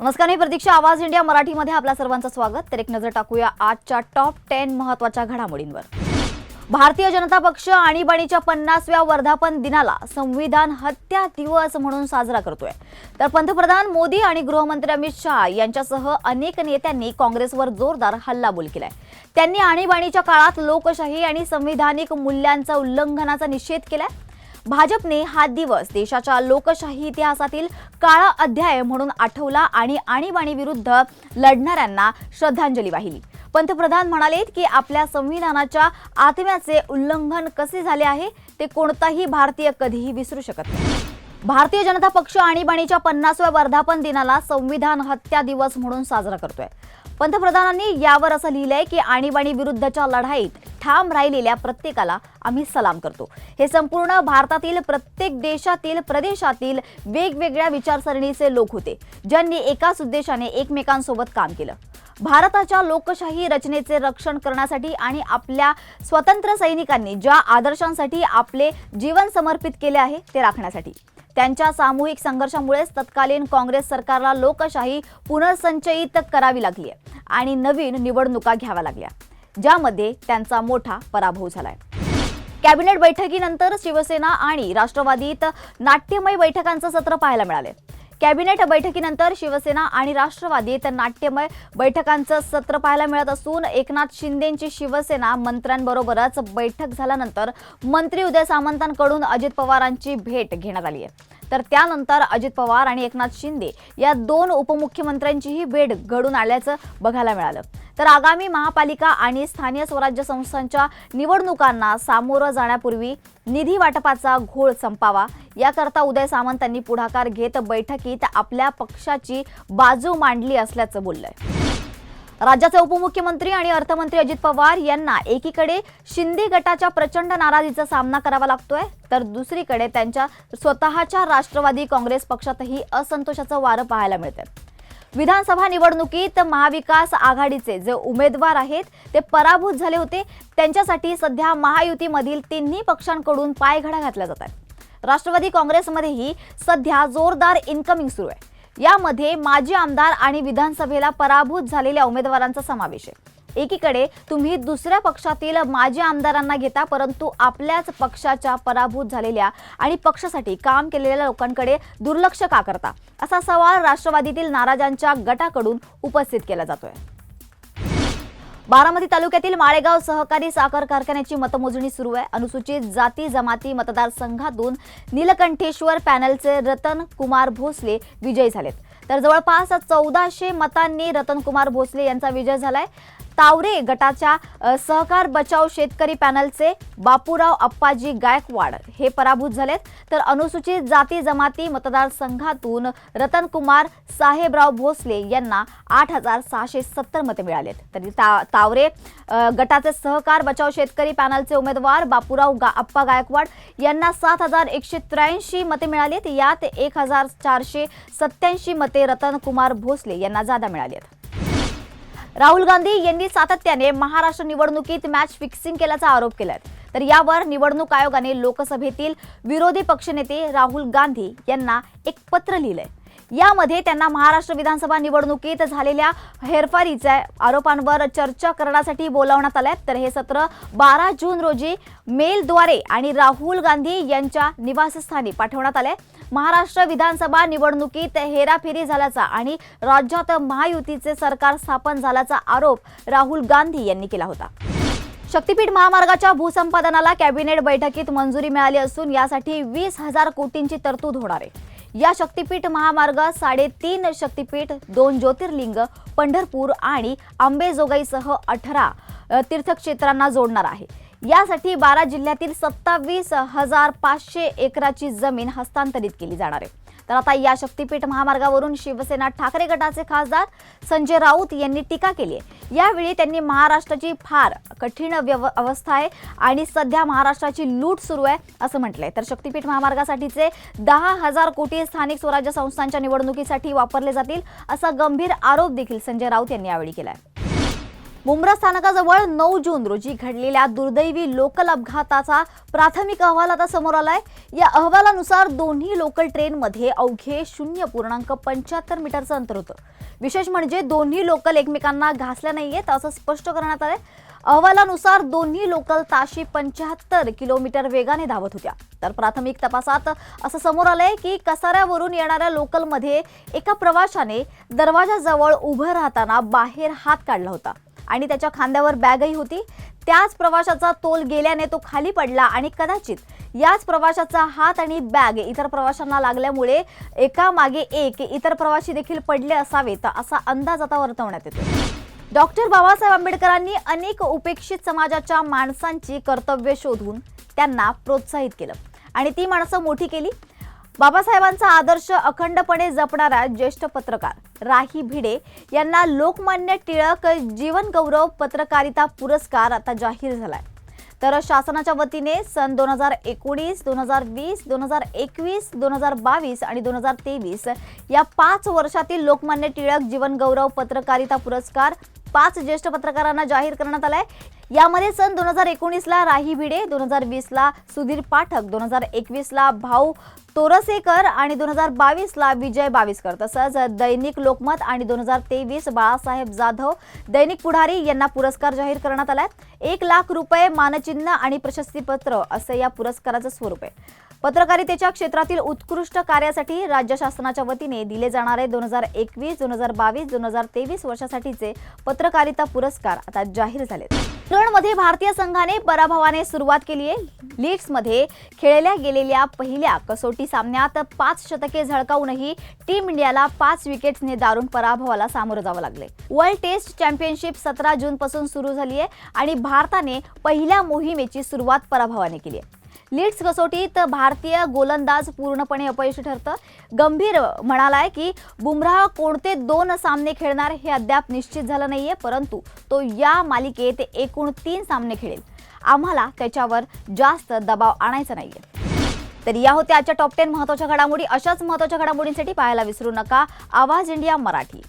नमस्कार मी प्रतीक्षा. आवाज इंडिया मराठीमध्ये आपल्या सर्वांचं स्वागत. तर एक नजर टाकूया आजच्या टॉप टेन महत्त्वाच्या घडामोडींवर. भारतीय जनता पक्ष आणीबाणीच्या पन्नासव्या वर्धापन दिनाला संविधान हत्या दिवस म्हणून साजरा करतोय. तर पंतप्रधान मोदी आणि गृहमंत्री अमित शहा यांच्यासह अनेक नेत्यांनी काँग्रेसवर जोरदार हल्लाबोल केलाय. त्यांनी आणीबाणीच्या काळात लोकशाही आणि संविधानिक मूल्यांचा उल्लंघनाचा निषेध केलाय. भाजपने हा दिवस देशाच्या लोकशाही इतिहासातील काळा अध्याय म्हणून आठवला आणि आणीबाणी विरुद्ध लढणाऱ्यांना श्रद्धांजली वाहिली. पंतप्रधान म्हणाले की आपल्या संविधानाच्या आत्म्याचे उल्लंघन कसे झाले आहे ते कोणताही भारतीय कधीही विसरू शकत नाही. भारतीय जनता पक्ष आणीबाणीच्या पन्नासव्या वर्धापन दिनाला संविधान हत्या दिवस म्हणून साजरा करतोय. पंतप्रधानांनी यावर असं लिहिलंय की आणीबाणी विरुद्धच्या लढाईत ठाम राहिलेल्या प्रत्येकाला आम्ही सलाम करतो. हे संपूर्ण भारतातील प्रत्येक देशातील प्रदेशातील वेगवेगळ्या विचारसरणीचे लोक होते ज्यांनी एकाच उद्देशाने एकमेकांसोबत काम केलं. भारताच्या लोकशाही रचनेचे रक्षण करण्यासाठी आणि आपल्या स्वतंत्र सैनिकांनी ज्या आदर्शांसाठी आपले जीवन समर्पित केले आहे ते राखण्यासाठी. त्यांच्या सामूहिक संघर्षामुळेच तत्कालीन काँग्रेस सरकारला लोकशाही पुनर्संचयित करावी लागली आहे आणि नवीन निवडणुका घ्याव्या लागल्या. ज्यामध्ये त्यांचा मोठा पराभव झालाय. कॅबिनेट बैठकीनंतर शिवसेना आणि राष्ट्रवादीत नाट्यमय बैठकांचं सत्र पाहायला मिळाले कॅबिनेट बैठकीनंतर शिवसेना आणि राष्ट्रवादीत नाट्यमय बैठकांचं सत्र पाहायला मिळत असून एकनाथ शिंदेची शिवसेना मंत्र्यांबरोबरच बैठक झाल्यानंतर मंत्री उदय सामंतांकडून अजित पवारांची भेट घेण्यात आली आहे तर त्यानंतर अजित पवार आणि एकनाथ शिंदे या दोन उपमुख्यमंत्र्यांचीही भेट घडून आल्याचं बघायला मिळालं. तर आगामी महापालिका आणि स्थानीय स्वराज्य संस्थांच्या निवडणुकांना सामोरं जाण्यापूर्वी निधी वाटपाचा घोळ संपावा. याकरता उदय सामंतांनी पुढाकार घेत बैठकीत आपल्या पक्षाची बाजू मांडली असल्याचं बोललंय. राज्याचे उपमुख्यमंत्री आणि अर्थमंत्री अजित पवार यांना एकीकडे शिंदे गटाच्या प्रचंड नाराजीचा सामना करावा लागतोय तर दुसरीकडे त्यांच्या स्वतःच्या राष्ट्रवादी काँग्रेस पक्षातही असंतोषाचं वारं पाहायला मिळतंय. विधानसभा निवडणुकीत महाविकास आघाडीचे जे उमेदवार आहेत ते पराभूत झाले होते. त्यांच्यासाठी सध्या महायुतीमधील तिन्ही पक्षांकडून पायघडा घातल्या जात आहेत. राष्ट्रवादी काँग्रेसमध्येही सध्या जोरदार इन्कमिंग सुरू आहे. यामध्ये माजी आमदार आणि विधानसभेला पराभूत झालेल्या उमेदवारांचा समावेश आहे. एकीकडे तुम्ही दुसऱ्या पक्षातील माजी आमदारांना घेता परंतु आपल्याच पक्षाच्या पराभूत झालेल्या आणि पक्षासाठी काम केलेल्या लोकांकडे दुर्लक्ष का करता? असा सवाल राष्ट्रवादीतील नाराजांच्या गटाकडून उपस्थित केला जातोय. बारामती तालुक्यातील माळेगाव सहकारी साखर कारखान्याची मतमोजणी सुरू आहे. अनुसूचित जाती जमाती मतदारसंघातून नीलकंठेश्वर पॅनलचे रतन कुमार भोसले विजयी झालेत. तर जवळपास चौदाशे मतांनी रतनकुमार भोसले यांचा विजय झालाय. तावरे गटाच्या सहकार बचाव शेतकरी पॅनलचे बापूराव अप्पाजी गायकवाड हे पराभूत झालेत. तर अनुसूचित जाती जमाती मतदारसंघातून रतनकुमार साहेबराव भोसले यांना आठ हजार सहाशे सत्तर मते मिळालेत. तरी ता तावरे गटाचे सहकार बचाव शेतकरी पॅनलचे उमेदवार बापूराव गा अप्पा गायकवाड यांना सात हजार एकशे त्र्याऐंशी मते मिळालीत. यात एक हजार चारशे सत्याऐंशी मते रतनकुमार भोसले यांना जादा मिळाली आहेत राहुल गांधी यांनी सातत्याने महाराष्ट्र निवडणुकीत मॅच फिक्सिंग केल्याचा आरोप केलाय. तर यावर निवडणूक आयोगाने लोकसभेतील विरोधी पक्षनेते राहुल गांधी यांना एक पत्र लिहिलंय. यामध्ये त्यांना महाराष्ट्र विधानसभा निवडणुकीत झालेल्या हेरफारीच्या आरोपांवर चर्चा करण्यासाठी बोलावण्यात आलंय. तर हे सत्र बारा जून रोजी मेलद्वारे आणि राहुल गांधी यांच्या निवासस्थानी पाठवण्यात आलंय. महाराष्ट्र विधानसभा निवडणुकीत हेराफेरी झाल्याचा आणि राज्यात महायुतीचे सरकार स्थापन झाल्याचा आरोप राहुल गांधी यांनी केला होता. शक्तीपीठ महामार्गाच्या भूसंपादनाला कॅबिनेट बैठकीत मंजुरी मिळाली असून यासाठी वीस हजार कोटींची तरतूद होणार आहे. या शक्तीपीठ महामार्ग साडेतीन शक्तीपीठ दोन ज्योतिर्लिंग पंढरपूर आणि आंबेजोगाईसह अठरा तीर्थक्षेत्रांना जोडणार आहे. यासाठी बारा जिल्ह्यातील सत्तावीस हजार पाचशे एकराची जमीन हस्तांतरित केली जाणार आहे. तर आता या शक्तीपीठ महामार्गावरून शिवसेना ठाकरे गटाचे खासदार संजय राऊत यांनी टीका केली आहे. यावेळी त्यांनी महाराष्ट्राची फार कठीण व्यव अवस्था आहे आणि सध्या महाराष्ट्राची लूट सुरू आहे असं म्हटलंय. तर शक्तीपीठ महामार्गासाठीचे दहा हजार कोटी स्थानिक स्वराज्य संस्थांच्या निवडणुकीसाठी वापरले जातील असा गंभीर आरोप देखील संजय राऊत यांनी यावेळी केला आहे मुंब्रा स्थानकाजवळ नऊ जून रोजी घडलेल्या दुर्दैवी लोकल अपघाताचा प्राथमिक अहवाल आता समोर आलाय. या अहवालानुसार दोन्ही लोकल ट्रेनमध्ये अवघे शून्य पूर्णांक पंच्याहत्तर मीटरचं अंतर होतं. विशेष म्हणजे दोन्ही लोकल एकमेकांना घासल्या नाहीयेत असं स्पष्ट करण्यात आलंय. अहवालानुसार दोन्ही लोकल ताशी पंच्याहत्तर किलोमीटर वेगाने धावत होत्या. तर प्राथमिक तपासात असं समोर आलंय की कसाऱ्यावरून येणाऱ्या लोकलमध्ये एका प्रवाशाने दरवाजाजवळ उभं राहताना बाहेर हात काढला होता. आणि त्याच्या खांद्यावर बॅगही होती. त्याच प्रवाशाचा तोल गेल्याने तो खाली पडला आणि कदाचित याच प्रवाशाचा हात आणि बॅग इतर प्रवाशांना लागल्यामुळे एका मागे एक इतर प्रवासी देखील पडले असावेत असा अंदाज आता वर्तवण्यात येतो डॉक्टर बाबासाहेब आंबेडकरांनी अनेक उपेक्षित समाजाच्या माणसांची कर्तव्य शोधून त्यांना प्रोत्साहित केलं आणि ती माणसं मोठी केली. बाबासाहेबांचा आदर्श अखंडपणे जपणारा ज्येष्ठ पत्रकार राही भिडे यांना लोकमान्य टिळक जीवन गौरव पत्रकारिता पुरस्कार आता जाहीर झालाय. तर शासनाच्या वतीने सन दोन हजार एकोणीस दोन हजार वीस दोन हजार एकवीस दोन हजार बावीस आणि दोन हजार तेवीस या पाच वर्षातील लोकमान्य टिळक जीवन गौरव पत्रकारिता पुरस्कार पाच ज्येष्ठ पत्रकारांना जाहीर करण्यात आलाय. यामध्ये सन दोन हजार एकोणीसला राही भिडे दोन हजार वीसला सुधीर पाठक दोन हजार एकवीसला भाऊ तोरसेकर आणि दोन हजार बावीसला विजय बावीसकर तसंच दैनिक लोकमत आणि दोन हजार तेवीस बाळासाहेब जाधव दैनिक पुढारी यांना पुरस्कार जाहीर करण्यात आलाय. एक लाख रुपये मानचिन्ह आणि प्रशस्तीपत्र असं या पुरस्काराचं स्वरूप आहे. पत्रकारितेच्या क्षेत्रातील उत्कृष्ट कार्यासाठी राज्य शासनाच्या वतीने दिले जाणारे दोन हजार एकवीस दोन हजार बावीस दोन हजार तेवीस वर्षासाठीचे पत्रकारिता पुरस्कार आता जाहीर झालेत. इंग्लंडमध्ये भारतीय संघाने पराभवाने सुरुवात केली आहे. लीड्समध्ये खेळल्या गेलेल्या पहिल्या कसोटी सामन्यात पाच शतके झळकावूनही टीम इंडियाला पाच विकेट्सने दारुण पराभवाला सामोरं जावं लागले वर्ल्ड टेस्ट चॅम्पियनशिप सतरा जून पासून सुरू झाली आहे आणि भारताने पहिल्या मोहिमेची सुरुवात पराभवाने केली आहे. लीड्स कसोटीत भारतीय गोलंदाज पूर्णपणे अपयशी ठरतं. गंभीर म्हणालाय की बुमराह कोणते दोन सामने खेळणार हे अद्याप निश्चित झालं नाहीये परंतु तो या मालिकेत एकूण तीन सामने खेळेल. आम्हाला त्याच्यावर जास्त दबाव आणायचा नाहीये. तर या होत्या आजच्या टॉप टेन महत्त्वाच्या घडामोडी. अशाच महत्त्वाच्या घडामोडींसाठी पाहायला विसरू नका. आवाज इंडिया मराठी.